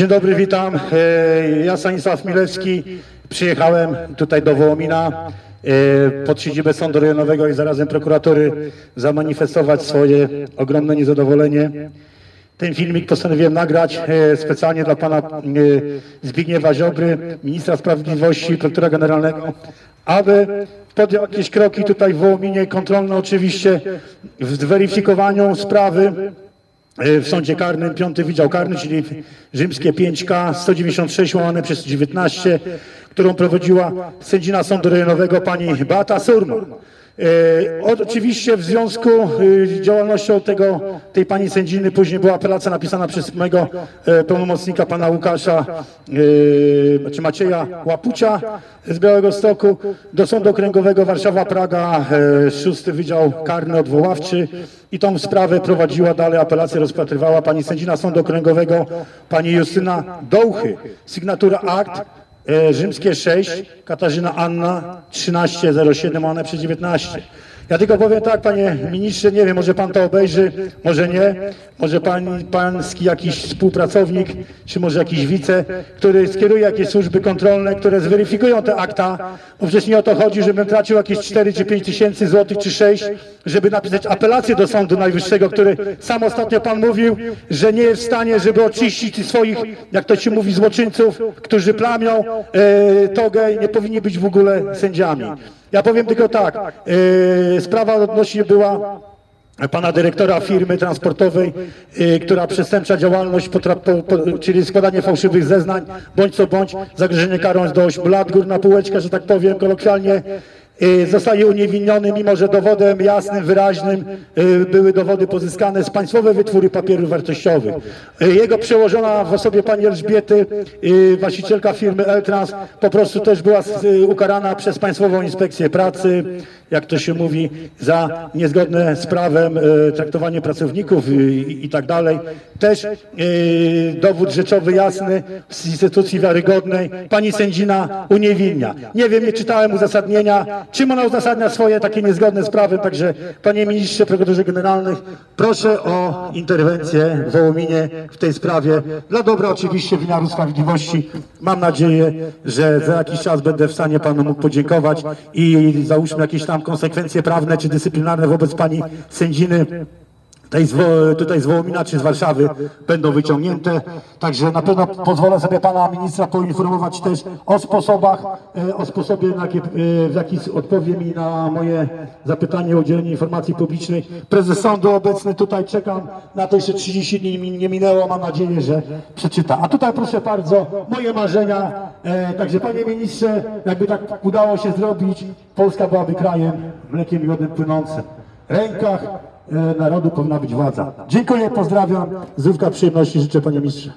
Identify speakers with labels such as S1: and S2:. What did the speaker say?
S1: Dzień dobry, witam. E, Ja Stanisław Milewski. Przyjechałem tutaj do Wołomina e, pod siedzibę Sądu Rejonowego i zarazem prokuratury zamanifestować swoje ogromne niezadowolenie. Ten filmik postanowiłem nagrać e, specjalnie dla pana Zbigniewa Ziobry, ministra sprawiedliwości, prokuratora generalnego, aby podjął jakieś kroki tutaj w Wołominie, kontrolne oczywiście, w zweryfikowaniu sprawy w sądzie karnym, piąty Wydział Karny, czyli rzymskie 5K 196 łamane przez 19, którą prowadziła sędzina Sądu Rejonowego pani Beata Surma. E, Oczywiście w związku e, z działalnością tego, tej pani sędziny później była apelacja napisana przez mojego e, pełnomocnika pana Łukasza e, czy Macieja Łapucia z Białego Stoku do Sądu Okręgowego Warszawa-Praga, e, szósty Wydział Karny Odwoławczy i tą sprawę prowadziła dalej, apelację rozpatrywała pani sędzina Sądu Okręgowego, pani Justyna Dołchy. Sygnatura akt e, rzymskie 6, Katarzyna Anna 1307, one przez 19. Ja tylko powiem tak, panie ministrze, nie wiem, może pan to obejrzy, może nie, może pan, pański jakiś współpracownik, czy może jakiś wice, który skieruje jakieś służby kontrolne, które zweryfikują te akta, bo przecież nie o to chodzi, żebym tracił jakieś 4 czy 5 tysięcy złotych, czy 6, żeby napisać apelację do Sądu Najwyższego, który sam ostatnio pan mówił, że nie jest w stanie, żeby oczyścić swoich, jak to się mówi, złoczyńców, którzy plamią e, togę i nie powinni być w ogóle sędziami. Ja powiem tylko tak, e, sprawa odnośnie była pana dyrektora firmy transportowej, y, która przestępcza działalność, potra, po, po, czyli składanie fałszywych zeznań, bądź co bądź, zagrożenie karą do 8 lat, górna półeczka, że tak powiem kolokwialnie, zostaje uniewinniony, mimo że dowodem jasnym, wyraźnym y, były dowody pozyskane z państwowe wytwóry papierów wartościowych. Y, Jego przełożona w osobie pani Elżbiety, y, właścicielka firmy Eltrans, po prostu też była y, ukarana przez Państwową Inspekcję Pracy, jak to się mówi, za niezgodne z prawem e, traktowanie pracowników i, i, tak dalej. Też e, dowód rzeczowy jasny z instytucji wiarygodnej. Pani sędzina uniewinnia. Nie wiem, nie czytałem uzasadnienia, czym ona uzasadnia swoje takie niezgodne sprawy. Także panie ministrze, prokuratorze generalnych, proszę o interwencję w Wołominie w tej sprawie. Dla dobra oczywiście wymiaru sprawiedliwości. Mam nadzieję, że za jakiś czas będę w stanie panu mógł podziękować i załóżmy jakieś tam konsekwencje prawne czy dyscyplinarne wobec pani sędziny. Tej z, tutaj z Wołomina czy z Warszawy będą wyciągnięte. Także na pewno pozwolę sobie pana ministra poinformować też o sposobach, e, o sposobie, e, w jaki odpowie mi na moje zapytanie o udzielenie informacji publicznej. Prezes sądu obecny tutaj czekam na to, jeszcze 30 dni nie minęło, mam nadzieję, że przeczyta. A tutaj proszę bardzo, moje marzenia. E, także panie ministrze, jakby tak udało się zrobić, Polska byłaby krajem mlekiem i płynącym. W rękach narodu powinna być władza. Dziękuję, pozdrawiam. Zdrówka, przyjemności życzę panie ministrze.